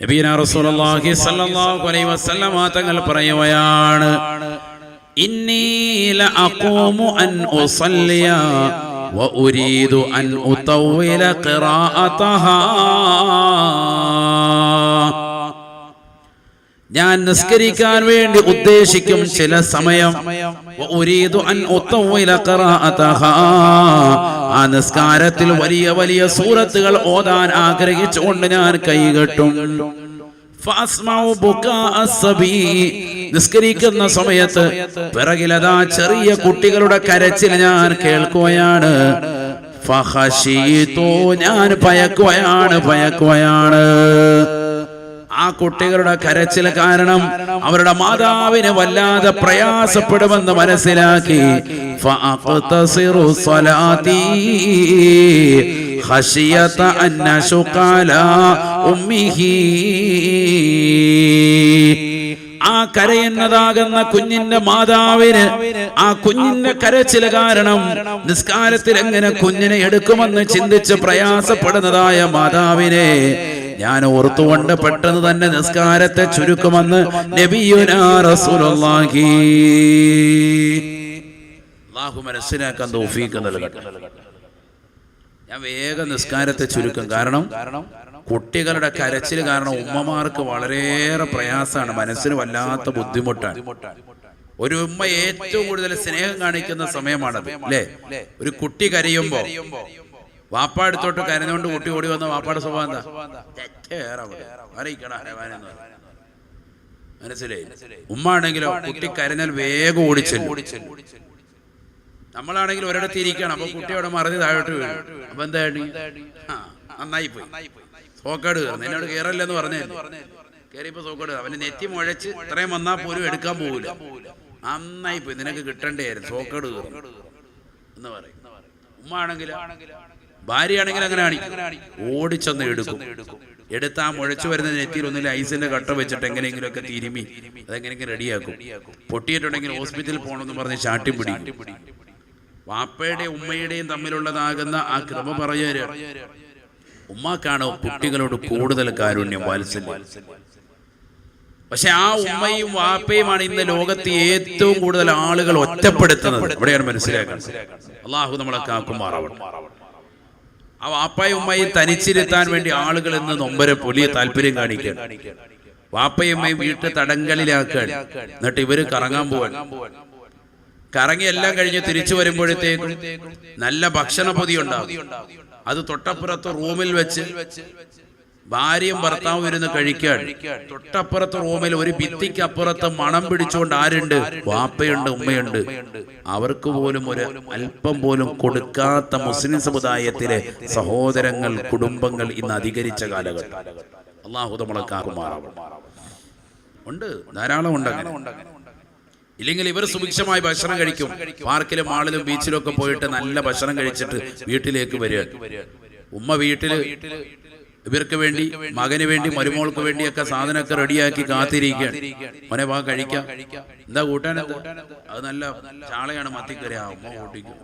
നബീന റസൂലുള്ളാഹി സ്വല്ലല്ലാഹു അലൈഹി വസല്ലമ തങ്ങൾ പറയുകയാണ് ഇന്നി ലഅഖൂമു അൻ ഉസല്ലിയ വ അൻ ഉതവ്വില ഖിറാഅതഹാ. ഞാൻ നിസ്കരിക്കാൻ വേണ്ടി ഉദ്ദേശിക്കും ചില സമയം. ആ നിസ്കാരത്തിൽ വലിയ വലിയ സൂറത്തുകൾ ഓതാൻ ആഗ്രഹിച്ചുകൊണ്ട് ഞാൻ കൈകെട്ടും. നിസ്കരിക്കുന്ന സമയത്ത് പിറകിലതാ ചെറിയ കുട്ടികളുടെ കരച്ചിൽ ഞാൻ കേൾക്കുകയാണ്. ഫഹശീതോ ഞാൻ ഭയക്കുകയാണ് ഭയക്കുകയാണ് ആ കുട്ടികളുടെ കരച്ചിൽ കാരണം അവരുടെ മാതാവിന് വല്ലാതെ പ്രയാസപ്പെടുമെന്ന് മനസ്സിലാക്കി. ആ കരയുന്നതാകുന്ന കുഞ്ഞിന്റെ മാതാവിന് ആ കുഞ്ഞിന്റെ കരച്ചിൽ കാരണം നിസ്കാരത്തിൽ എങ്ങനെ കുഞ്ഞിനെ എടുക്കുമെന്ന് ചിന്തിച്ച് പ്രയാസപ്പെടുന്നതായ മാതാവിനെ ഞാൻ ഓർത്തുകൊണ്ട് പെട്ടെന്ന് തന്നെ നിസ്കാരത്തെ ചുരുക്കുമെന്ന് നബിയുനാ റസൂലുള്ളാഹി. അല്ലാഹു മനസ്സിലാക്കാൻ തൗഫീഖ് നൽകട്ടെ. ഞാൻ വേഗം നിസ്കാരത്തെ ചുരുക്കും. കാരണം കുട്ടികളുടെ കരച്ചിൽ കാരണം ഉമ്മമാർക്ക് വളരെയേറെ പ്രയാസമാണ്. മനസ്സിന് വല്ലാത്ത ബുദ്ധിമുട്ടാണ്. ഒരു ഉമ്മ ഏറ്റവും കൂടുതൽ സ്നേഹം കാണിക്കുന്ന സമയമാണത് അല്ലേ? ഒരു കുട്ടി കരയുമ്പോ വാപ്പ അടുത്തോട്ട് കരഞ്ഞുകൊണ്ട് കുട്ടി ഓടി വന്ന വാപ്പാട് സ്വഭാവം എന്താ? മനസ്സിലായി? ഉമ്മ ആണെങ്കിലോ കുട്ടി കരഞ്ഞാൽ വേഗം ഓടിച്ചു നമ്മളാണെങ്കിൽ ഒരിടത്ത് ഇരിക്കണം. അപ്പൊ കുട്ടി അവിടെ മറിഞ്ഞ് താഴോട്ട് വീഴും. അപ്പൊ എന്തായിട്ട് ആ നന്നായി പോയി. സോക്കേട് കയറുന്നു എന്നോട് കയറല്ലെന്ന് പറഞ്ഞു കയറിയപ്പോ സോക്കേട്. അവന് നെറ്റി മുഴച്ച് ഇത്രയും വന്നാ പോലും എടുക്കാൻ പോകില്ല നന്നായി പോയി. നിനക്ക് കിട്ടണ്ടായിരുന്നു സോക്കേട് കയറും എന്ന് പറയും. ഉമ്മ ആണെങ്കിൽ ഭാര്യയാണെങ്കിൽ അങ്ങനെയാണ് ഓടിച്ചെന്ന് എടുക്കും. എടുത്ത് ആ മുഴച്ചു വരുന്ന നെറ്റിയിൽ ഒന്നിൽ ഐസിന്റെ കട്ട വെച്ചിട്ട് എങ്ങനെയെങ്കിലും ഒക്കെ തിരുമി. അതെങ്ങനെയെങ്കിലും റെഡിയാക്കും. പൊട്ടിയിട്ടുണ്ടെങ്കിൽ ഹോസ്പിറ്റലിൽ പോകണമെന്ന് പറഞ്ഞ് ചാട്ടി പിടിക്കും. വാപ്പയുടെയും ഉമ്മയുടെയും തമ്മിലുള്ളതാകുന്ന ആ കൃപ പറയര് ഉമ്മക്കാണ് കുട്ടികളോട് കൂടുതൽ കാരുണ്യം വാത്സല്യം. പക്ഷെ ആ ഉമ്മയും വാപ്പയുമാണ് ഇന്ന് ലോകത്ത് ഏറ്റവും കൂടുതൽ ആളുകൾ ഒറ്റപ്പെടുത്തുന്നത്. ഇവിടെയാണ് മനസ്സിലാക്കുന്നത് അള്ളാഹു നമ്മളെ കാക്കുമാറാവണം ആ വാപ്പായും തനിച്ചിരുത്താൻ വേണ്ടി ആളുകൾ ഇന്ന് നൊമ്പരെ വലിയ താല്പര്യം കാണിക്കുകയാണ്. വാപ്പയും വീട്ടിൽ തടങ്കലിലാക്കാൻ എന്നിട്ട് ഇവർ കറങ്ങാൻ പോവാൻ കറങ്ങി എല്ലാം കഴിഞ്ഞ് തിരിച്ചു വരുമ്പോഴത്തേക്കും നല്ല ഭക്ഷണ പൊതി ഉണ്ടാവും അത് തൊട്ടപ്പുറത്ത് റൂമിൽ വെച്ച് ഭാര്യയും ഭർത്താവും ഇരുന്ന് കഴിക്കാൻ. തൊട്ടപ്പുറത്ത് റൂമിൽ ഒരു ഭിത്തിക്ക് അപ്പുറത്ത് മണം പിടിച്ചുകൊണ്ട് ആരുണ്ട്? വാപ്പയുണ്ട് ഉമ്മയുണ്ട്. അവർക്ക് പോലും ഒരു അല്പം പോലും കൊടുക്കാത്ത മുസ്ലിം സമുദായത്തിലെ സഹോദരങ്ങൾ കുടുംബങ്ങൾ ഇന്ന് അധികരിച്ച കാലഘട്ടം. അള്ളാഹു നമ്മളെ കാറുമാറാവും ഉണ്ട് ധാരാളം ഉണ്ട് അങ്ങനെ. ഇല്ലെങ്കിൽ ഇവർ സുഭിക്ഷമായി ഭക്ഷണം കഴിക്കും. പാർക്കിലും മാളിലും ബീച്ചിലും ഒക്കെ പോയിട്ട് നല്ല ഭക്ഷണം കഴിച്ചിട്ട് വീട്ടിലേക്ക് വരിക. ഉമ്മ വീട്ടിൽ ഇവർക്ക് വേണ്ടി മകന് വേണ്ടി മരുമോൾക്ക് വേണ്ടിയൊക്കെ സാധനമൊക്കെ റെഡിയാക്കി കാത്തിരിക്കുകയാണ്. മോനെ വാ കഴിക്കാം. എന്താ കൂട്ടാൻ അത് നല്ല ചാളയാണ് മത്തിക്കറി. ആ ഉമ്മ കൂട്ടിക്കും.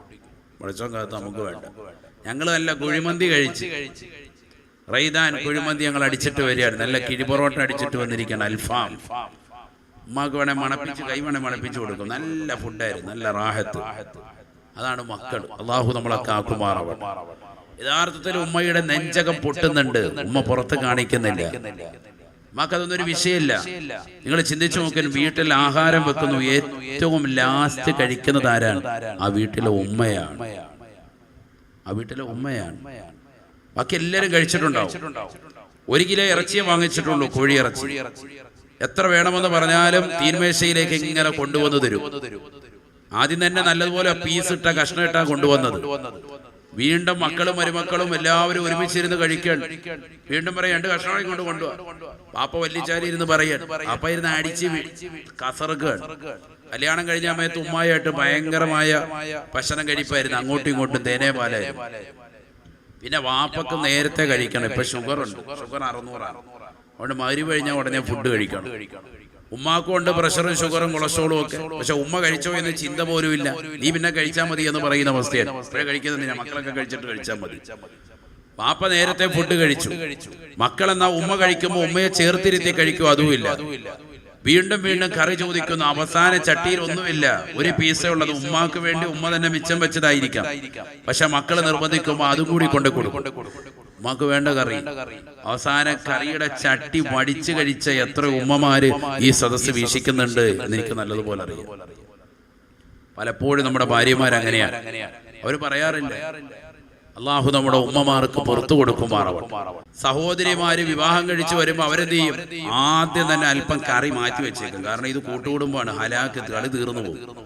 വെളിച്ചം കാത്ത് നമുക്ക് വേണ്ട. ഞങ്ങൾ നല്ല കുഴിമന്തി കഴിച്ച്. റൈദാൻ കുഴിമന്തി ഞങ്ങൾ അടിച്ചിട്ട് വരികയാണ്. നല്ല കിഴിപൊറോട്ട അടിച്ചിട്ട് വന്നിരിക്കുകയാണ്. അൽഫാം. ഉമ്മാക്ക് വേണേ മണപ്പിച്ച് കൈ വേണേ മണപ്പിച്ച് കൊടുക്കും. നല്ല ഫുഡായിരുന്നു നല്ല റാഹത്ത്. അതാണ് മക്കൾ. അള്ളാഹു നമ്മളെ കാക്കുമാറാവട്ടെ. യഥാർത്ഥത്തിൽ ഉമ്മയുടെ നെഞ്ചകം പൊട്ടുന്നുണ്ട്. ഉമ്മ പുറത്ത് കാണിക്കുന്നില്ല. മാക്കതൊന്നും ഒരു വിഷയമില്ല. നിങ്ങൾ ചിന്തിച്ചു നോക്കാൻ വീട്ടിൽ ആഹാരം വെക്കുന്നു. ഏറ്റവും ലാസ്റ്റ് കഴിക്കുന്നത് ആരാണ്? ആ വീട്ടിലെ ഉമ്മയാണ്. ആ വീട്ടിലെ ഉമ്മയാണ്. ബാക്കി എല്ലാരും കഴിച്ചിട്ടുണ്ടാവും. ഒരു കിലോ ഇറച്ചിയെ വാങ്ങിച്ചിട്ടുള്ളൂ കോഴി ഇറച്ചി. എത്ര വേണമെന്ന് പറഞ്ഞാലും തീന്മേശയിലേക്ക് ഇങ്ങനെ കൊണ്ടുവന്നു തരും. ആദ്യം തന്നെ നല്ലതുപോലെ പീസ് ഇട്ട കഷ്ണം ഇട്ടാ കൊണ്ടുവന്നത്. വീണ്ടും മക്കളും മരുമക്കളും എല്ലാവരും ഒരുമിച്ചിരുന്ന് കഴിക്കാൻ. വീണ്ടും പറയാം രണ്ട് കഷ്ണമായി കൊണ്ട് കൊണ്ടുപോവാ പാപ്പ വല്ലിച്ചാരി ഇരുന്ന് പറയാൻ. അപ്പ ഇരുന്ന് അടിച്ച് കസറുകൾ കല്യാണം കഴിഞ്ഞ സമയത്ത് ഉമ്മായിട്ട് ഭയങ്കരമായ ഭക്ഷണം കഴിപ്പായിരുന്നു. അങ്ങോട്ടും ഇങ്ങോട്ടും തേനേ പാലായിരുന്നു. പിന്നെ വാപ്പക്ക് നേരത്തെ കഴിക്കണം. ഇപ്പൊ ഷുഗർ ഉണ്ട് ഷുഗർ അറുന്നൂറാണ്. അതുകൊണ്ട് മരി കഴിഞ്ഞാൽ ഉടനെ ഫുഡ് കഴിക്കണം. ഉമ്മാക്കും ഉണ്ട് പ്രഷറും ഷുഗറും കൊളസ്ട്രോളും ഒക്കെ. പക്ഷെ ഉമ്മ കഴിച്ചോ എന്ന് ചിന്ത പോലും ഇല്ല നീ പിന്നെ കഴിച്ചാൽ മതി എന്ന് പറയുന്ന അവസ്ഥയാണ്. ഇപ്പോഴേ കഴിക്കുന്നില്ല മക്കളൊക്കെ കഴിച്ചിട്ട് കഴിച്ചാൽ മതി. പാപ്പ നേരത്തെ ഫുഡ് കഴിച്ചു. മക്കളെന്നാ ഉമ്മ കഴിക്കുമ്പോൾ ഉമ്മയെ ചേർത്തിരുത്തി കഴിക്കും അതുമില്ല. വീണ്ടും വീണ്ടും കറി ചോദിക്കുന്നു. അവസാന ചട്ടിയിൽ ഒന്നുമില്ല. ഒരു പീസേ ഉള്ളത് ഉമ്മാക്ക് വേണ്ടി ഉമ്മ തന്നെ മിച്ചം വെച്ചതായിരിക്കാം. പക്ഷെ മക്കളെ നിർബന്ധിക്കുമ്പോൾ അതും കൂടി കൊണ്ട് കൊടുക്കും. ഉമ്മാക്ക് വേണ്ട കറി. അവസാന കറിയുടെ ചട്ടി വടിച്ചു കഴിച്ച എത്ര ഉമ്മമാര് ഈ സദസ്സ് വീക്ഷിക്കുന്നുണ്ട് എന്ന് എനിക്ക് നല്ലതുപോലെ അറിയാം. പലപ്പോഴും നമ്മുടെ ഭാര്യമാർ അങ്ങനെയാണ് അവർ പറയാറില്ല? അള്ളാഹു നമ്മുടെ ഉമ്മമാർക്ക് പുറത്തു കൊടുക്കുമാറാവട്ടെ സഹോദരിമാര് വിവാഹം കഴിച്ച് വരുമ്പോൾ അവരെന്ത് ചെയ്യും? ആദ്യം തന്നെ അല്പം കറി മാറ്റി വെച്ചേക്കും. കാരണം ഇത് കൂട്ടുകുടുംബമാണ് ഹലാക്ക് കളി തീർന്നു പോകും.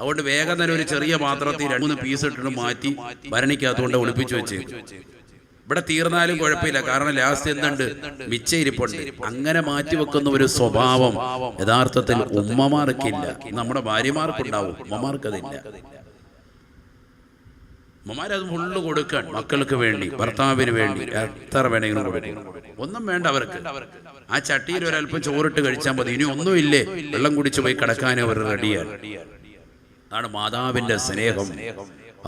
അതുകൊണ്ട് വേഗം തന്നെ ഒരു ചെറിയ പാത്രത്തിൽ രണ്ട് മൂന്ന് പീസ് ഇട്ടിട്ട് മാറ്റി ഭരണിക്കകത്തുകൊണ്ട് ഒളിപ്പിച്ചു വെച്ചേക്കും. ഇവിടെ തീർന്നാലും കുഴപ്പമില്ല. കാരണം ലാസ്റ്റ് എന്തുണ്ട്? മിച്ച ഇരിപ്പുണ്ട് അങ്ങനെ മാറ്റി വെക്കുന്ന ഒരു സ്വഭാവം യഥാർത്ഥത്തിൽ ഉമ്മമാർക്കില്ല. നമ്മുടെ ഭാര്യമാർക്കുണ്ടാവും. ഉമ്മമാർക്കതില്ല. ഉമ്മമാരത് ഫുള്ള് കൊടുക്കാൻ മക്കൾക്ക് വേണ്ടി ഭർത്താവിന് വേണ്ടി എത്ര വേണമെങ്കിലും ഒന്നും വേണ്ട അവർക്ക്. ആ ചട്ടിയിൽ ഒരല്പം ചോറിട്ട് കഴിച്ചാൽ മതി. ഇനി ഒന്നുമില്ലേ? വെള്ളം കുടിച്ച് പോയി കിടക്കാനും അവർ റെഡിയാണ്. അതാണ് മാതാവിന്റെ സ്നേഹം.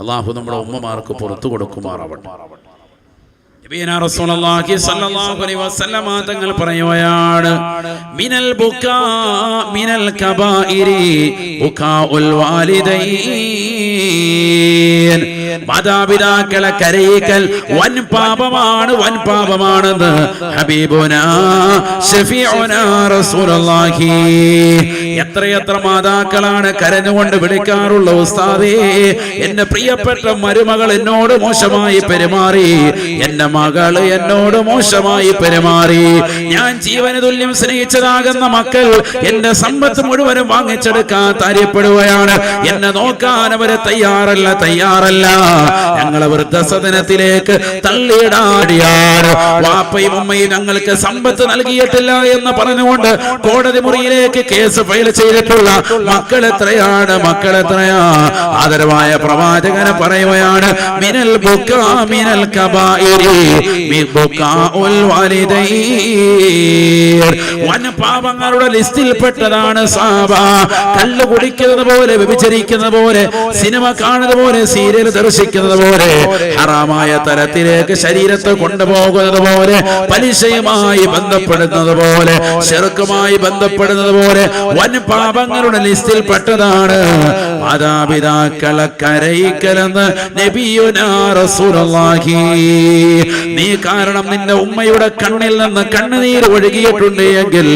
അള്ളാഹു നമ്മുടെ ഉമ്മമാർക്ക് പുറത്തു കൊടുക്കുമാറാവട്ടെ നബിയനാ റസൂലുള്ളാഹി സ്വല്ലല്ലാഹു അലൈഹി വസല്ലമ തങ്ങൾ പറയുകയാണ് മിനൽ ബുക്കാ മിനൽ കബായിരി ബുക്കാഉൽ വാലിദൈൻ. മാതാപിതാക്കളെ കരയിക്കൽ വൻ പാപമാണ് വൻ പാപമാണെന്ന് ഹബീബുനാ എത്രയെത്ര മാതാക്കളാണ് കരഞ്ഞുകൊണ്ട് വിളിക്കാറുള്ള ഉസ്താദേ എന്റെ പ്രിയപ്പെട്ട മരുമകൾ എന്നോട് മോശമായി പെരുമാറി എന്റെ മകൾ എന്നോട് മോശമായി പെരുമാറി. ഞാൻ ജീവന തുല്യം സ്നേഹിച്ചതാകുന്ന മക്കൾ എന്റെ സമ്പത്ത് മുഴുവനും വാങ്ങിച്ചെടുക്കാൻ താല്യപ്പെടുകയാണ് എന്നെ നോക്കാൻ അവരെ തയ്യാറല്ല തയ്യാറല്ല. ഞങ്ങളെ വൃദ്ധസദനത്തിലേക്ക് തള്ളിയിടാടിയാണ് വാപ്പയും ഉമ്മയും ഞങ്ങൾക്ക് സമ്പത്ത് നൽകിയിട്ടില്ല എന്ന് പറഞ്ഞുകൊണ്ട് കോടതി മുറിയിലേക്ക് കേസ് ഫയൽ ചെയ്തിട്ടുള്ള മക്കൾ എത്രയാണ് മക്കൾ എത്രയാ? ആദരവായ പ്രവാചകനെ പറയുകയാണ് മിനൽ ബുക്ക മിനൽ കബായിരി ലിസ്റ്റിൽ പെട്ടതാണ് സാബ. കല്ല് കുടിക്കുന്നത് പോലെ വ്യഭിചരിക്കുന്നത് പോലെ സിനിമ കാണുന്നത് പോലെ സീരിയൽ ദർശിക്കുന്നത് പോലെ ഹറാമായ തലത്തിലേക്ക് ശരീരത്തെ കൊണ്ടുപോകുന്നത് പോലെ പലിശയുമായി ബന്ധപ്പെടുന്നത് പോലെ ചെറുക്കുമായി ബന്ധപ്പെടുന്നത് പോലെ വൻ പാപങ്ങളുടെ ലിസ്റ്റിൽ പെട്ടതാണ്. മാതാപിതാക്കളെ കരയിക്കലെന്ന് നബിയുനാഹി നീ കാരണം നിന്റെ ഉമ്മയുടെ കണ്ണിൽ നിന്ന് കണ്ണുനീർ ഒഴുകിയിട്ടുണ്ട് എങ്കിൽ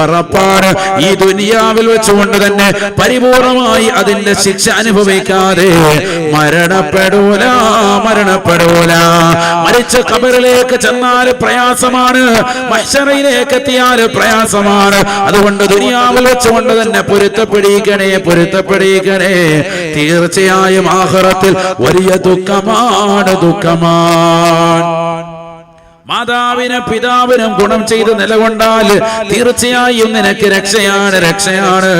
ഉറപ്പാണ് ഈ ദുനിയാവിൽ വെച്ചുകൊണ്ട് തന്നെ പരിപൂർണമായി അതിന്റെ ശിക്ഷ അനുഭവിക്കാതെ മരണപ്പെടൂല മരണപ്പെടൂല. മരിച്ച കബറിലേക്ക് ചെന്നാൽ പ്രയാസമാണ് മഷറയിലേക്ക് എത്തിയാൽ പ്രയാസമാണ്. അതുകൊണ്ട് ദുനിയാവിൽ വെച്ചുകൊണ്ട് തന്നെ പൊരുത്തപ്പെടിക്കണേ പൊരുത്തപ്പെടിക്കണേ. തീർച്ചയായും ആഹ്റത്തിൽ വലിയ ദുഃഖമാണ് ദുഃഖമാണ്. മാതാവിന് പിതാവിനും ഗുണം ചെയ്ത് നിലകൊണ്ടാൽ തീർച്ചയായും നിനക്ക് രക്ഷയാണ് രക്ഷയാണ്.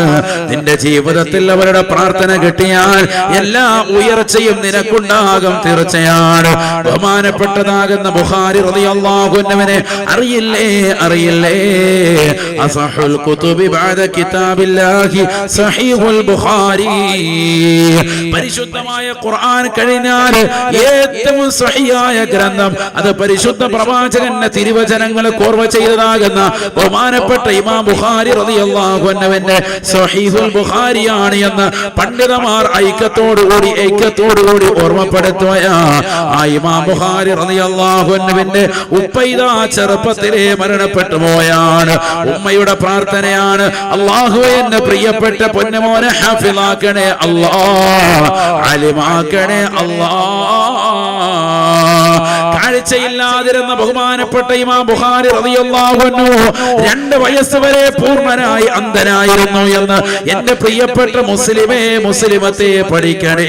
നിന്റെ ജീവിതത്തിൽ അവരുടെ പ്രാർത്ഥന കിട്ടിയാൽ എല്ലാ ഉയർച്ചയും നിനക്കുണ്ടാകും തീർച്ചയാണ്. ബഹുമാനപ്പെട്ടതാകുന്ന ബുഹാരി റളിയല്ലാഹുവിനെ അറിയില്ലേ അറിയില്ലേ? അസഹുൽ കുതുബി ബഅദ കിതാബില്ലാഹി സഹീഹുൽ ബുഖാരി. പരിശുദ്ധമായ ഖുർആൻ കഴിഞ്ഞാൽ ഏറ്റവും സഹിയായ ഗ്രന്ഥം. അത് പരിശുദ്ധ പ്രവാചകന്റെ തിരുവചനങ്ങളെ കോർവ ചെയ്തതാകുന്ന ബഹുമാനപ്പെട്ട ഇമാം ബുഖാരി റളിയല്ലാഹു അൻഹുവിന്റെ സഹീഹുൽ ബുഖാരിയാണ് എന്ന് പണ്ഡിതമാർ ഐക്യത്തോടുകൂടി ഐക്യത്തോടുകൂടി ഓർമ്മപ്പെടുത്തുകയാ. ആ ഇമാം ബുഖാരി റളിയല്ലാഹു അൻഹുവിന്റെ ഉപ്പൈതാ ചെറുപ്പത്തിലെ മരണപ്പെട്ടു പോയാണ്. ഉമ്മയുടെ പ്രാർത്ഥനയാണ് അള്ളാഹു എന്റെ പ്രിയപ്പെട്ട പൊന്നുമോനെ ഹാഫിലാക്കണേ അല്ലാ അലിമാക്കണേ അല്ലാ കാഴ്ചയില്ലാതിരുന്ന ബഹുമാനപ്പെട്ട ഇമാം ബുഹാരി റളിയല്ലാഹു രണ്ട് വയസ്സ് വരെ പൂർണനായി അന്ധനായിരുന്നു എന്ന് എന്റെ പ്രിയപ്പെട്ട മുസ്ലിമേ മുസ്ലിമത്തെ പഠിക്കണേ.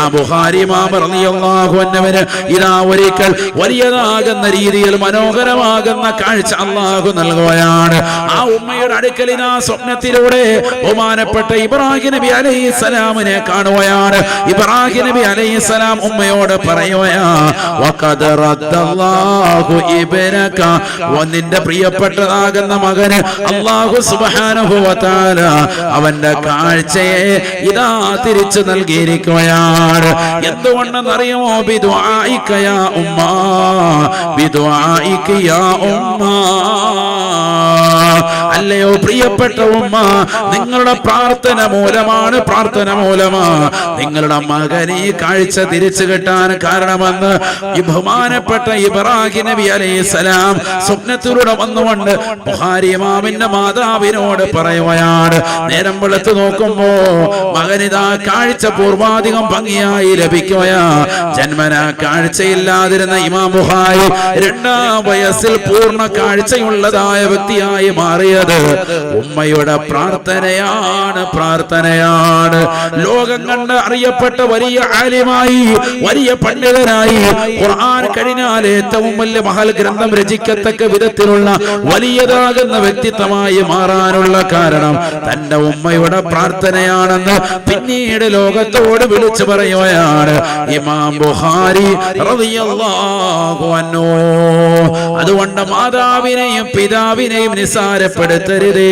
ആ ബുഹാരി ഇമാം റളിയല്ലാഹു അൻഹുവിന് ഇതാ ഒരിക്കൽ വലിയതാകുന്ന രീതിയിൽ മനോഹരമാകുന്ന കാഴ്ച അള്ളാഹു നൽകുകയാണ്. ആ ഉമ്മയുടെ അടുക്കൽ ഇതാ സ്വപ്നത്തിലൂടെ ബഹുമാനപ്പെട്ട ഇബ്രാഹിം നബി അലൈഹി സ്വലാമിനെ കാണുകയാണ്. ഇബ്രാഹിം നബി അലൈഹി സ്വലാം ഉമ്മയോട് പറയുകയാ നിന്റെ പ്രിയപ്പെട്ടതാകുന്ന മകന് അള്ളാഹു തആല അവന്റെ കാഴ്ചയെ ഇതാ തിരിച്ചു നൽകിയിരിക്കുകയാണ്. എന്തുകൊണ്ടെന്നറിയുമോ? ബിദുആയിക യാ ഉമ്മ ബിദുആയിക യാ ഉമ്മ. അല്ലയോ പ്രിയപ്പെട്ട ഉമ്മ നിങ്ങളുടെ പ്രാർത്ഥന മൂലമാണ് പ്രാർത്ഥന മൂലമാ. നിങ്ങളുടെ മകനെ കാഴ്ച തിരിച്ചു കിട്ടാൻ കാരണമെന്ന് ബഹുമാനപ്പെട്ട ഇബ്രാഹിം നബി അലൈഹിസ്സലാം സ്വപ്നത്തിലൂടെ വന്നുകൊണ്ട് ബുഹാരി ഇമാമിന്റെ മാതാവിനോട് പറയുകയാണ് നേരം വെളുത്ത് നോക്കുമ്പോ മകനിതാ കാഴ്ച പൂർവാധികം ഭംഗിയായി ലഭിക്കുകയാ. ജന്മന കാഴ്ചയില്ലാതിരുന്ന ഇമാം ബുഹാരി രണ്ടാം വയസ്സിൽ പൂർണ കാഴ്ചയുള്ളതായ വ്യക്തിയായി മാറിയത്. ഉമ്മയുടെ പ്രാർത്ഥനയാണ് പ്രാർത്ഥനയാണ്. ലോകം കണ്ട് അറിയപ്പെട്ട വലിയ ആലിമായി വലിയ പണ്ഡിതനായി ഖുർആൻ കഴിഞ്ഞാൽ ഏറ്റവും വലിയ മഹൽ ഗ്രന്ഥം രചിക്കത്തക്ക വിധത്തിലുള്ള വലിയതാകുന്ന വ്യക്തിത്വമായി മാറാനുള്ള കാരണം തന്റെ ഉമ്മയുടെ പ്രാർത്ഥനയാണെന്ന് പിന്നീട് ലോകത്തോട് വിളിച്ചു പറയുകയാണ് ഇമാം ബുഹാരി അതുകൊണ്ട് മാതാവിനെയും പിതാവിനെയും നിസാരപ്പെടുത്തരുതേ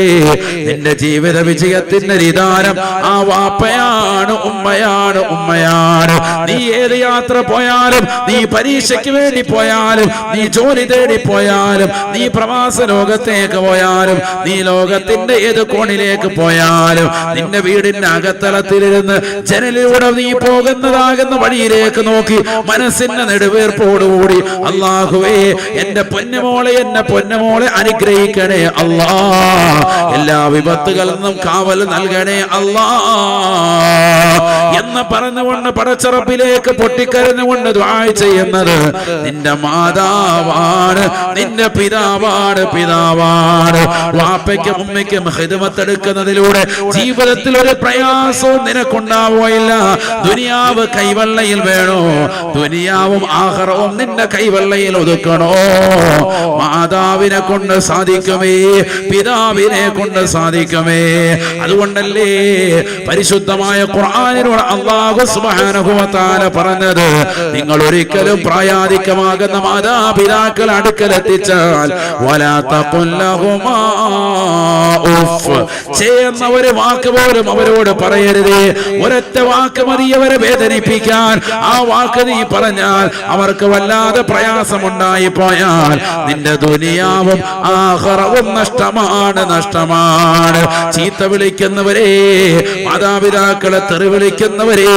നിന്റെ ജീവിത വിജയത്തിന്റെ നിദാനം ആ വാപ്പയാണ് ഉമ്മയാണ് ഉമ്മയാണ്. നീ ഏത് യാത്ര പോയാലും നീ പരീക്ഷയ്ക്ക് വേണ്ടി പോയാലും നീ ജോലി തേടി പോയാലും നീ പ്രവാസ ലോകത്തേക്ക് പോയാലും നീ ലോകത്തിന്റെ ഏത് കോണിലേക്ക് പോയാലും നിന്റെ വീടിന്റെ അകത്തളത്തിലിരുന്ന് ജനലിലൂടെ നീ പോകുന്നതാകുന്ന വഴിയിലേക്ക് നോക്കി മനസ്സിന്റെ നെടുവേർപ്പോടുകൂടി അള്ളാഹുവേ എന്റെ പൊന്നുമോളെ എന്റെ പൊന്നുമോളെ അനുഗ്രഹിക്കണേ അല്ലാ. എല്ലാ വിപത്തുകളിൽ നിന്നും കാവൽ നൽകണേ അല്ലാ. എന്ന് പറഞ്ഞുകൊണ്ട് പടച്ചറപ്പിലേക്ക് പൊട്ടിക്കരഞ്ഞുകൊണ്ട് ദ്വാ നിന്റെ മാതാവാണ്. നിന്റെ പിതാവാണ് പിതാവാണ്. വാപ്പയ്ക്കും ഉമ്മയ്ക്കും ഹിതമത്തെടുക്കുന്നതിലൂടെ ജീവിതത്തിൽ ഒരു പ്രയാസവും നിനക്കുണ്ടാവുകയില്ല. ദുനിയാവ് കൈവള്ളയിൽ വേണോ? ദുനിയാവും ആഹാരവും നിന്റെ കൈവള്ളയിൽ ഒതുക്കണോ? മാതാവിനെ കൊണ്ട് സാധിക്കുമേ പിതാവിനെ കൊണ്ട് സാധിക്കുമേ. അതുകൊണ്ടല്ലേ പരിശുദ്ധമായ ഖുർആനിലൂടെ അള്ളാഹു തആല പറഞ്ഞത്? നിങ്ങൾ ഒരിക്കലും പ്രായാധികമാകുന്ന മാതാപിതാക്കൾ അടുക്കലെത്തിച്ചാൽ ചെയ്യുന്ന ഒരു വാക്ക് പോലും അവരോട് പറയരുതേ. ഒരൊറ്റ വാക്ക് മതി അവരെ വേദനിപ്പിക്കാൻ. ആ വാക്ക് നീ പറഞ്ഞാൽ അവർക്ക് വല്ലാതെ പ്രയാസമുണ്ടായി പോയാൽ നിന്റെ ദുനിയാവും ആഹറവും നഷ്ടമാണ് നഷ്ടമാണ്. ചീത്ത വിളിക്കുന്നവരെ മാതാപിതാക്കളെ തെറി വിളിക്കുന്നവരെ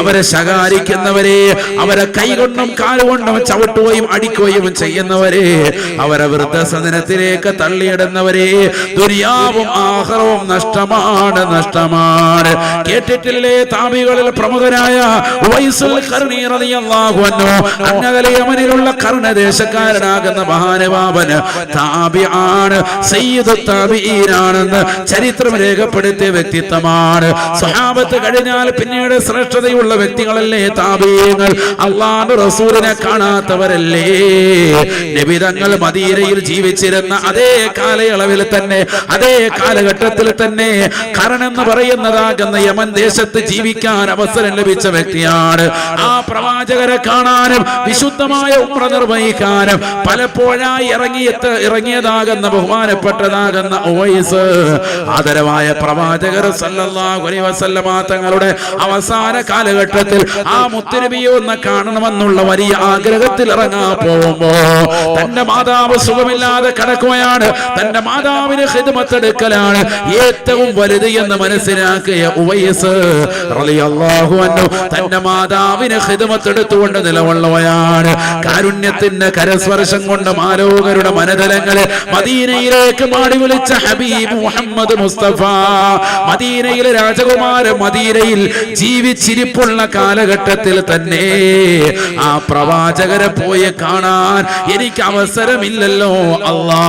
അവരെ ശകാരിക്കുന്നവരെ അവരെ കൈകൊണ്ടും കാലുകൊണ്ടും ചവിട്ടുകയും അടിക്കുകയും ചെയ്യുന്നവരെ അവരെ വൃദ്ധസദനത്തിലേക്ക് തള്ളിയിടുന്നവരെ ദുര്യാവും ആഹ്റവും നഷ്ടമാണ് നഷ്ടമാണ്. കേട്ടിട്ടില്ലേ താപികളിൽ പ്രമുഖനായ അന്നകലയമനിലുള്ള കർണദേശക്കാരനാകുന്ന മഹാനുഭാവന് താബിആണ് സയ്യിദു താബിഈനാണെന്ന് ചരിത്രം രേഖപ്പെടുത്തിയ വ്യക്തിത്വമാണ്. സ്വഹാബത്ത് കഴിഞ്ഞാൽ പിന്നീട് ശ്രേഷ്ഠതയുള്ള വ്യക്തികളല്ലേ താബീങ്ങൾ അള്ളാഹു റസൂലിനെ കാണാത്തവരല്ലേ? നബി തങ്ങൾ മദീനയിൽ ജീവിച്ചിരുന്ന അതേ കാലയളവിൽ തന്നെ അതേ കാലഘട്ടത്തിൽ തന്നെ കരൺ എന്ന് പറയുന്നതാകുന്ന യമൻ ദേശത്ത് ജീവിക്കാൻ അവസരം ലഭിച്ച വ്യക്തിയാണ്. ആ പ്രവാചകരെ കാണാനും വിശുദ്ധമായ ഉമ്ര നിർവഹിക്കാനും പലപ്പോഴായി ഇറങ്ങിയെത്ത ഇറങ്ങിയതാകുന്ന ബഹുമാനപ്പെട്ടതാകുന്ന ഓയിസ് ആദരവായ പ്രവാചകർ സല്ലല്ലാഹു അലൈഹി വസല്ലമ തങ്ങളുടെ അവസാന കാലഘട്ടത്തിൽ ആ മുത്തനബിയെ ഒന്ന് കാണണമെന്നുള്ള വലിയ ആഗ്രഹത്തിൽ ഇറങ്ങാൻ പോകുമ്പോ തന്റെ മാതാവ് സുഖമില്ലാതെ കിടക്കുകയാണ്. തന്റെ മാതാവിന് ഹിദ്മത്തെടുക്കലാണ് ഏറ്റവും വലുത് എന്ന് മനസ്സിലാക്കിയ ഉവയസ് റളിയല്ലാഹു അൻഹു തന്റെ മാതാവിന് ഹിദ്മത്തെടുത്തുകൊണ്ട് നിലകൊള്ളുകയാണ്. കാരുണ്യത്തിന്റെ കരസ്പർശം കൊണ്ട് മാലോകരുടെ മനതലങ്ങളെ മദീനയിലേക്ക് മാടി വിളിച്ച ഹബീബ് മുഹമ്മദ് മുസ്തഫ മദീനയിലെ രാജകുമാരൻ മദീനയിൽ ജീവിച്ചിരിപ്പുള്ള കാലഘട്ടത്തിൽ തന്നെ ആ പ്രവാചകരെ പോയി കാണാൻ എനിക്ക് അവസരമില്ലല്ലോ അല്ലാ.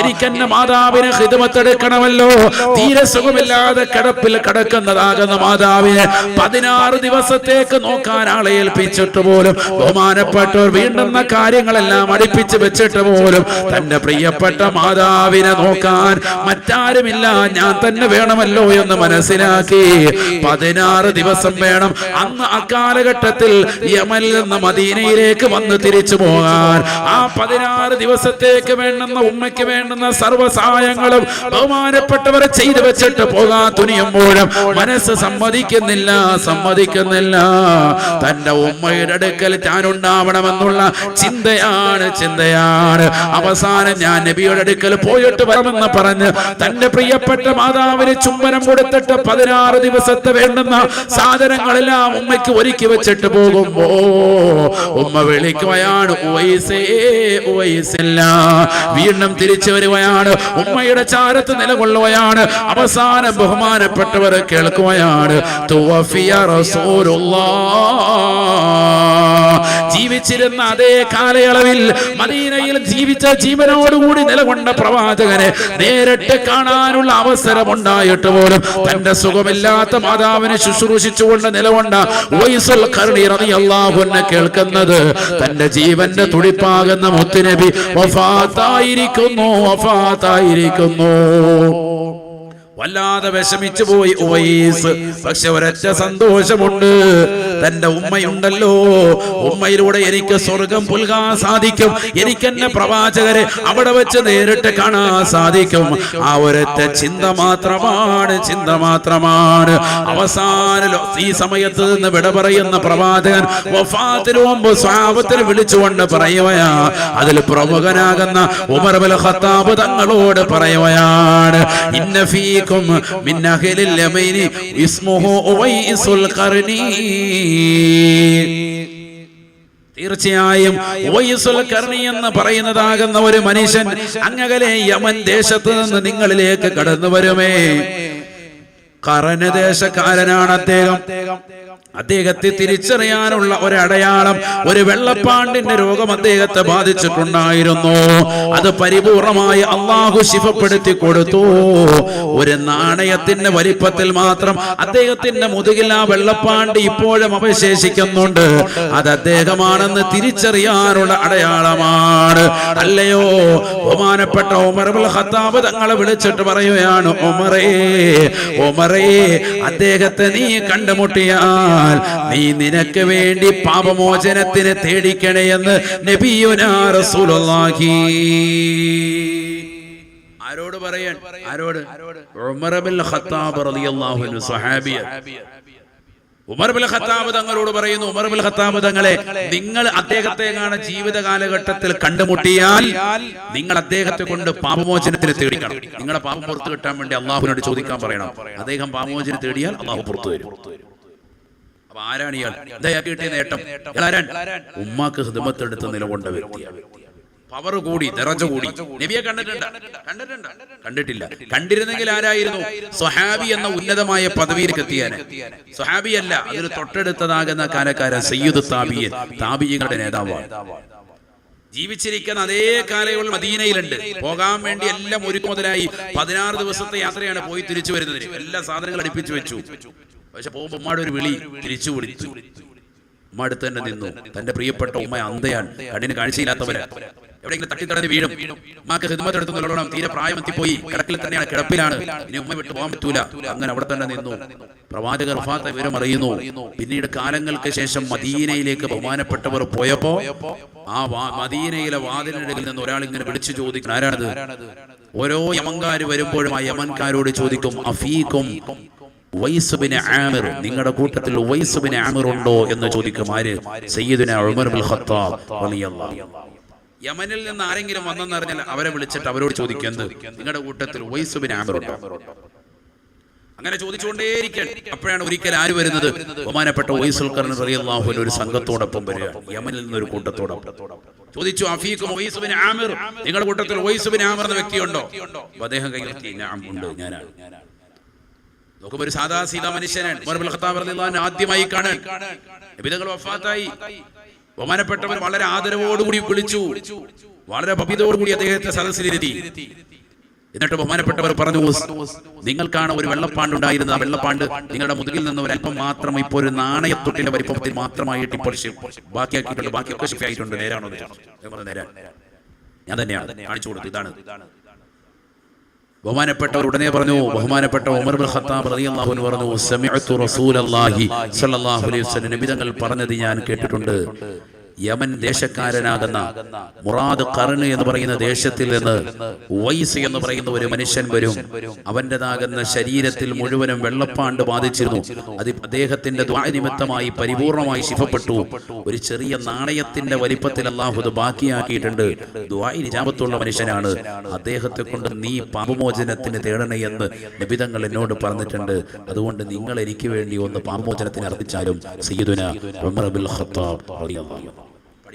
എനിക്ക് എന്റെ മാതാവിന് ഹിതമത്തെടുക്കണമല്ലോ തീരെ സുഖമില്ലാതെ കിടപ്പിൽ കിടക്കുന്നതാകുന്ന മാതാവിനെ പതിനാറ് ദിവസത്തേക്ക് നോക്കാൻ ആളെ ഏൽപ്പിച്ചിട്ട് പോലും ബഹുമാനപ്പെട്ടവർ വീണ്ടുന്ന കാര്യങ്ങളെല്ലാം അടുപ്പിച്ച് വെച്ചിട്ട് പോലും തന്റെ പ്രിയപ്പെട്ട മാതാവിനെ നോക്കാൻ മറ്റാരുമില്ല. ഞാൻ തന്നെ വേണമല്ലോ എന്ന് മനസ്സിലാക്കി പതിനാറ് ദിവസം വേണം. അന്ന് അക്കാലഘട്ടത്തിൽ യമനിൽ നിന്ന് മദീനയിലേക്ക് വന്ന് തിരിച്ചു പോകാൻ. ആ പതിനാറ് ദിവസത്തേക്ക് വേണ്ടുന്ന ഉമ്മയ്ക്ക് വേണ്ടുന്ന സർവസഹായങ്ങളും ബഹുമാനപ്പെട്ടവരെ ചെയ്തു വെച്ചിട്ട് പോകാൻ തുനിയുമ്പോഴും. മനസ്സ് സമ്മതിക്കുന്നില്ല സമ്മതിക്കുന്നില്ല. തന്റെ ഉമ്മയുടെ അടുക്കൽ ഞാൻ ഉണ്ടാവണമെന്നുള്ള ചിന്തയാണ് ചിന്തയാണ്. അവസാനം ഞാൻ നബിയുടെ അടുക്കൽ പോയിട്ട് വരമെന്ന് പറഞ്ഞ് തന്റെ പ്രിയപ്പെട്ട മാതാവിന് ചുംബനം കൊടുത്തിട്ട് പതിനാറ് ദിവസത്തെ വേണ്ടുന്ന സാധനങ്ങളെല്ലാം ഉമ്മയ്ക്ക് ഒരുക്കി വെച്ചിട്ട് പോകുമ്പോ ഉമ്മ വിളിക്കുകയാണ് വീണ്ടും തിരിച്ചു വരികയാണ് ഉമ്മയുടെ ചാരത്ത് നിലകൊള്ളുകയാണ്. അവസാനം ബഹുമാനപ്പെട്ടവർ കേൾക്കുകയാണ് ജീവിച്ചിരുന്ന അതേ കാലയളവിൽ മദീനയിൽ ജീവിച്ച ജീവനോടുകൂടി നിലകൊണ്ട പ്രവാചകനെ നേരിട്ട് കാണാനുള്ള അവസരം ഉണ്ടായിട്ട് പോലും തന്റെ സുഖമില്ലാത്ത മാതാവിനെ ശുശ്രൂഷിച്ചുകൊണ്ട് നിലകൊണ്ട വൈസൽ കർണി തന്റെ ജീവന്റെ തുടിപ്പാകുന്ന മുത്തുനബി വഫാത്തായിരിക്കുന്നു വഫാത്തായിരിക്കുന്നു. വല്ലാതെ വിഷമിച്ചു പോയി ഉവൈസ്. പക്ഷെ ഒരൊറ്റ സന്തോഷമുണ്ട്. തന്റെ ഉമ്മയുണ്ടല്ലോ. ഉമ്മയിലൂടെ എനിക്ക് സ്വർഗം പുൽകാൻ സാധിക്കും. എനിക്ക് എന്നെ പ്രവാചകരെ അവിടെ വെച്ച് നേരിട്ട് കാണാൻ സാധിക്കും. ആ ഒരൊറ്റ ചിന്ത മാത്രമാണ് ചിന്ത മാത്രമാണ്. അവസാന ഈ സമയത്ത് നിന്ന് വിട പറയുന്ന പ്രവാചകൻ വഫാത്തിന് മുമ്പ് സ്വാപത്തിന് വിളിച്ചുകൊണ്ട് പറയുകയാ അതിൽ പ്രമുഖനാകുന്ന ഉമർ ബൽ ഖത്താബ് തങ്ങളോട് പറയുകയാണ്. ഇന്ന ഫീക്കും മിൻ അഹ്ലിൽ യമൈനി ഇസ്മുഹു ഉവൈസുൽ ഖർനി തീർച്ചയായും എന്ന് പറയുന്നതാകുന്ന ഒരു മനുഷ്യൻ അങ്ങകലെ യമൻ ദേശത്ത് നിന്ന് നിങ്ങളിലേക്ക് കടന്നു വരുമേ കറനദേശക്കാരനാണ് അദ്ദേഹം. അദ്ദേഹത്തെ തിരിച്ചറിയാനുള്ള ഒരു അടയാളം ഒരു വെള്ളപ്പാണ്ടിന്റെ രോഗം അദ്ദേഹത്തെ ബാധിച്ചിട്ടുണ്ടായിരുന്നു. അത് പരിപൂർണമായി അള്ളാഹു ശിഫപ്പെടുത്തി കൊടുത്തു. ഒരു നാണയത്തിന്റെ വലിപ്പത്തിൽ മാത്രം അദ്ദേഹത്തിന്റെ മുതുകിൽ ആ വെള്ളപ്പാണ്ട് ഇപ്പോഴും അവശേഷിക്കുന്നുണ്ട്. അത് അദ്ദേഹമാണെന്ന് തിരിച്ചറിയാനുള്ള അടയാളമാണ്. അല്ലയോ ബഹുമാനപ്പെട്ട ഉമർബുൽ ഖത്താബ് തങ്ങളെ വിളിച്ചിട്ട് പറയുകയാണ് ഉമറേ ഉമറേ അദ്ദേഹത്തെ നീ കണ്ടുമുട്ടിയാൽ നീ നിനക്ക് വേണ്ടി പാപമോചനത്തിന് തേടിക്കണേ എന്ന് നബിയുനാ റസൂലുള്ളാഹി. ആരോട് പറയാൻ? ആരോട്? ഉമർ ബിൻ ഖത്താബ് റളിയല്ലാഹു അൻഹു സ്വഹാബിയ. ഉമർ ബിൻ ഖത്താബ് തങ്ങളോട് പറയുന്നു ഉമർ ബിൻ ഖത്താബ് തങ്ങളെ നിങ്ങൾ അദ്ദേഹത്തെ കാണാൻ ജീവിത കാലഘട്ടത്തിൽ കണ്ടുമുട്ടിയാൽ നിങ്ങൾ അദ്ദേഹത്തെ കൊണ്ട് പാപമോചനത്തിന് തേടിക്കണം. നിങ്ങളുടെ പാപം പുറത്തു കിട്ടാൻ വേണ്ടി അള്ളാഹുവിനോട് ചോദിക്കാൻ പറയണം. അദ്ദേഹം പാപമോചനം തേടിയാൽ അള്ളാഹു പുറത്തു വരും. അപ്പൊ ആരാണ് ഇയാൾ? കിട്ടിയ നേട്ടം. ഉമ്മാക്ക് ഹിദമത്തെടുത്ത് നിലകൊണ്ട വ്യക്തിയാണ് പവർ കൂടി നിറച്ച കൂടി. നബിയെ കണ്ടിട്ടുണ്ട്? കണ്ടിട്ടുണ്ട്? കണ്ടിട്ടില്ല. കണ്ടിരുന്നെങ്കിൽ ആരായിരുന്നു? സ്വഹാബി എന്ന ഉന്നതമായ പദവിയിലേക്ക് എത്തിയാന് സ്വഹാബി അല്ല അതിന് തൊട്ടടുത്തതാകുന്ന കാലക്കാരൻ സയ്യിദ് താബിയൻ താബിയങ്ങളുടെ നേതാവാണ്. ജീവിച്ചിരിക്കുന്ന അതേ കാലയളവിൽ മദീനയിലുണ്ട്. പോകാൻ വേണ്ടി എല്ലാം ഒരുക്കു മുതലായി പതിനാറ് ദിവസത്തെ യാത്രയാണ് പോയി തിരിച്ചു വരുന്നത്. എല്ലാ സാധനങ്ങളും അടുപ്പിച്ചു വെച്ചു. പക്ഷെ പോകുമ്പോൾ ഉമ്മയുടെ ഒരു വിളി തിരിച്ചു വിളിച്ചു. ഉമ്മ അടുത്ത് തന്നെ നിന്നു. തന്റെ പ്രിയപ്പെട്ട ഉമ്മ അന്തയാണ് കണ്ണിന് കാഴ്ചയില്ലാത്തവര് എവിടെയെങ്കിലും തട്ടിത്തടഞ്ഞ് വീഴും. ഉമ്മക്ക് ഹിദ്മത്ത് എടുത്ത് നിലകൊള്ളണം തീരെ പ്രായം എത്തിപ്പോയി കിടക്കിൽ തന്നെയാണ് കിടപ്പിലാണ്. ഇനി ഉമ്മ വിട്ടു പോകാൻ പറ്റൂല. അങ്ങനെ അവിടെ തന്നെ നിന്നു. പ്രവാചകർ വഫാത്ത വിവരം അറിയുന്നു. പിന്നീട് കാലങ്ങൾക്ക് ശേഷം മദീനയിലേക്ക് ബഹുമാനപ്പെട്ടവർ പോയപ്പോ ആ മദീനയിലെ വാതിലിനടുകിൽ നിന്ന് ഒരാൾ ഇങ്ങനെ വിളിച്ചു ചോദിക്കും ആരാണത്? ഓരോ യമങ്കാർ വരുമ്പോഴും ആ യമൻകാരോട് ചോദിക്കും അഫീക്കും വൈസുബിന് ആമിർ നിങ്ങളുടെ കൂട്ടത്തിൽ വൈസുബിന് ആമിർ ഉണ്ടോ എന്ന് ചോദിക്കും. ആര്? ഉമർ ബിൻ ഖത്താബ് റളിയല്ലാഹു യമനിൽ നിന്ന് ആരെങ്കിലും വന്നെന്നറിഞ്ഞാൽ അവരെ വിളിച്ചിട്ട് അവരോട് ചോദിക്കുന്നത് നിങ്ങളുടെ കൂട്ടത്തിൽ വൈസുബിന് ആമിർ ഉണ്ടോ? അങ്ങനെ ചോദിച്ചുകൊണ്ടേയിരിക്കാൻ അപ്പോഴാണ് ഒരിക്കൽ ആര് വരുന്നത്? ബഹുമാനപ്പെട്ട വൈസുൽ കർണ റളിയല്ലാഹു ഒരു സംഘത്തോടൊപ്പം വരിക. യമനിൽ നിന്ന് ഒരു കൂട്ടത്തോടൊപ്പം. ചോദിച്ചു അഫീഖും വൈസുബിൻ ആമിർ നിങ്ങളുടെ കൂട്ടത്തിൽ വൈസുബിൻ ആമിർ എന്ന വ്യക്തിയുണ്ടോ? അദ്ദേഹം ഞാൻ ഉണ്ട് ഞാനാണ്. നോക്കുമ്പോ ഒരു സാധാ സീതാ മനുഷ്യനാണ്. ആദ്യമായി കാണാൻ. വഫാത്തായി. ബഹുമാനപ്പെട്ടവർ വളരെ ആദരവോടുകൂടി വിളിച്ചു. വളരെ ഭവ്യതയോടുകൂടി അദ്ദേഹത്തെ സദസ്സിലിരുത്തി. എന്നിട്ട് ബഹുമാനപ്പെട്ടവർ പറഞ്ഞു നിങ്ങൾക്കാണ് ഒരു വെള്ളപ്പാണ്ട് ഉണ്ടായിരുന്ന ആ വെള്ളപ്പാണ്ട് നിങ്ങളുടെ മുതുകിൽ നിന്ന് ഒരല്പം മാത്രം ഇപ്പോൾ ഒരു നാണയത്തൊട്ടിന്റെ വലിപ്പത്തിൽ മാത്രമായിട്ട് ഇപ്പോൾ ബാക്കിയാക്കിയിട്ടുണ്ട്. ബാക്കിയൊക്കെ ഷിഫ്റ്റ് ആയിട്ടുണ്ട് നേരാണ് ഞാൻ തന്നെയാണ്. കാണിച്ചു കൊടുത്തു. ഇതാണ്. ബഹുമാനപ്പെട്ടവർ ഉടനെ പറഞ്ഞു ബഹുമാനപ്പെട്ട ഉമർ ബിൻ ഖത്താബ് റളിയല്ലാഹു അൻഹു പറഞ്ഞു സമിഅതു റസൂലല്ലാഹി സ്വല്ലല്ലാഹു അലൈഹി വസല്ലം. നബിതങ്ങൾ പറഞ്ഞത് ഞാൻ കേട്ടിട്ടുണ്ട്. യമൻ ദേശക്കാരനാകുന്ന മുറാദ് കറിന് എന്ന് പറയുന്ന ദേശത്തിൽ നിന്ന് വൈസ് എന്ന് പറയുന്ന ഒരു മനുഷ്യൻ വരും. അവന്റെതാകുന്ന ശരീരത്തിൽ മുഴുവനും വെള്ളപ്പാണ്ട് ബാധിച്ചിരുന്നു. അത് അദ്ദേഹത്തിന്റെ ദ്വാരനിമിത്തമായി പരിപൂർണമായി ശിഫപ്പെട്ടു. ഒരു ചെറിയ നാണയത്തിന്റെ വലിപ്പത്തിൽ അള്ളാഹു അത് ബാക്കിയാക്കിയിട്ടുണ്ട്. ദ്വായി നിജാപത്തുള്ള മനുഷ്യനാണ്. അദ്ദേഹത്തെ കൊണ്ട് നീ പാപമോചനത്തിന് തേടണേ എന്ന് നിബിതങ്ങൾ എന്നോട് പറഞ്ഞിട്ടുണ്ട്. അതുകൊണ്ട് നിങ്ങൾ എനിക്ക് വേണ്ടി ഒന്ന് പാപമോചനത്തിന് അർപ്പിച്ചാലും സയ്യിദുന ഉമർ ബിൻ ഖത്താബ് റളിയല്ലാഹു